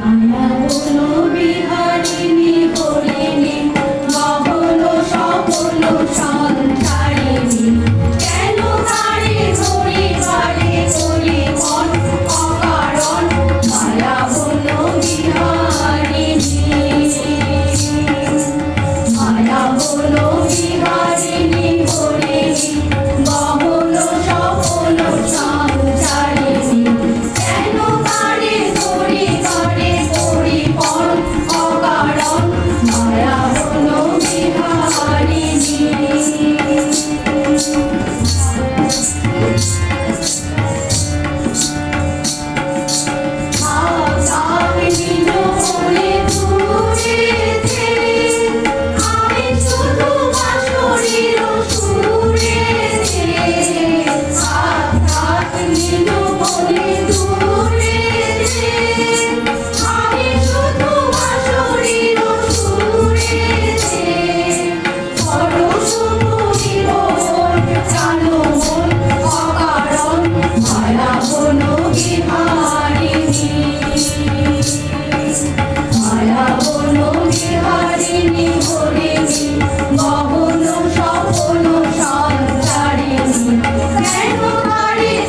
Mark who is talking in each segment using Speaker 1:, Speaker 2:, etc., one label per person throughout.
Speaker 1: মায়া হলো বিহারিণী হরিণী। ने तुम्हारी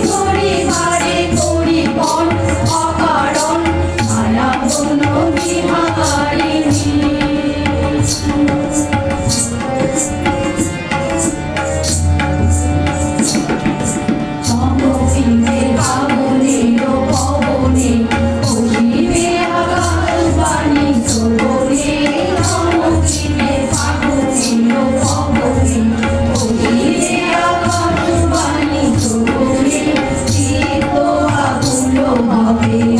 Speaker 1: be